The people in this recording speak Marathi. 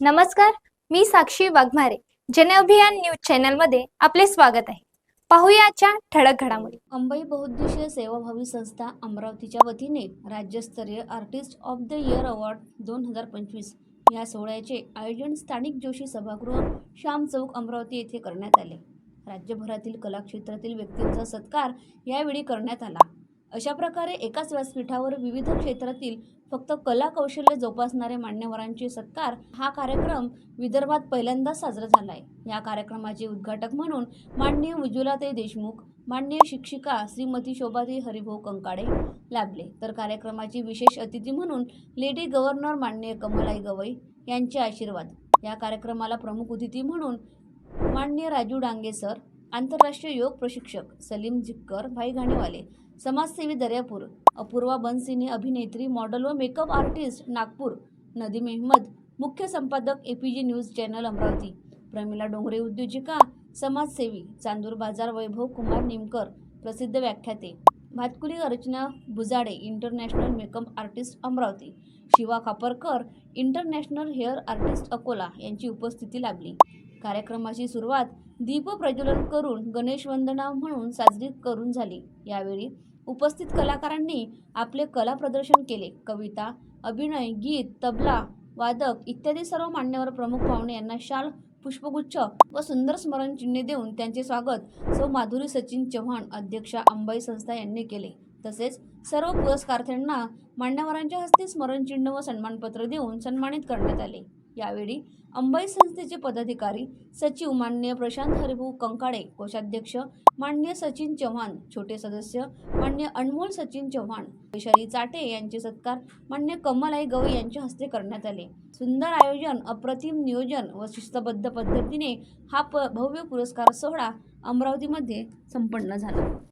नमस्कार मी साक्षी वाघमारे. जन अभियान न्यूज चॅनलमध्ये आपले स्वागत आहे. पाहूयाच्या ठळक घडामोडी. मुंबई बहुउद्देशीय सेवाभावी संस्था अमरावतीच्या वतीने राज्यस्तरीय artist of the year award दोन हजार पंचवीस या सोहळ्याचे आयोजन स्थानिक जोशी सभागृह श्याम चौक अमरावती येथे करण्यात आले. राज्यभरातील कलाक्षेत्रातील व्यक्तींचा सत्कार यावेळी करण्यात आला. अशा प्रकारे एकाच व्यासपीठावर विविध क्षेत्रातील फक्त कला कौशल्य जोपासणाऱ्या मान्यवरांचे सत्कार हा कार्यक्रम विदर्भात पहिल्यांदाच साजरा झाला आहे या कार्यक्रमाचे उद्घाटक म्हणून माननीय उज्ज्वलाताई देशमुख माननीय शिक्षिका श्रीमती शोभाताई हरिभाऊ कंकाडे लाभले. तर कार्यक्रमाची विशेष अतिथी म्हणून लेडी गव्हर्नर माननीय कमलाई गवई यांचे आशीर्वाद. या कार्यक्रमाला प्रमुख अतिथी म्हणून माननीय राजू डांगे सर आंतरराष्ट्रीय योग प्रशिक्षक सलीम जिक्कर भाई घाणेवाले समाजसेवी दर्यापूर अपूर्वा बनसिने अभिनेत्री मॉडेल व मेकअप आर्टिस्ट नागपूर नदीम अहमद मुख्य संपादक A P G news channel Amravati Pramila Dongre उद्योजिका समाजसेवी चांदूर बाजार वैभव कुमार निमकर प्रसिद्ध व्याख्याते. Bhatkuli Archana Bujade international makeup artist Amravati Shiva Khaparkar international hair artist Akola यांची उपस्थिती लाभली. कार्यक्रमाची सुरुवात दीप प्रज्वलन करून गणेश वंदना म्हणून साजरी करून झाली. यावेळी उपस्थित कलाकारांनी आपले कला प्रदर्शन केले. कविता अभिनय गीत तबला वादक इत्यादी सर्व मान्यवर प्रमुख पाहुणे यांना शाल पुष्पगुच्छ व सुंदर स्मरणचिन्हे देऊन त्यांचे स्वागत सौ माधुरी सचिन चव्हाण अध्यक्षा अंबाई संस्था यांनी केले. तसेच सर्व पुरस्कारार्थ्यांना मान्यवरांच्या हस्ते स्मरणचिन्ह व सन्मानपत्र देऊन सन्मानित करण्यात आले. यावेळी अंबाई संस्थेचे पदाधिकारी सचिव माननीय प्रशांत हरिभाऊ कंकाळे कोषाध्यक्ष माननीय सचिन चव्हाण छोटे सदस्य मान्य अनमोल सचिन चव्हाण वैशाली चाटे यांचे सत्कार मान्य कमलाई गवई यांच्या हस्ते करण्यात आले. सुंदर आयोजन अप्रतिम नियोजन व शिस्तबद्ध पद्धतीने हा प भव्य पुरस्कार सोहळा अमरावतीमध्ये संपन्न झाला.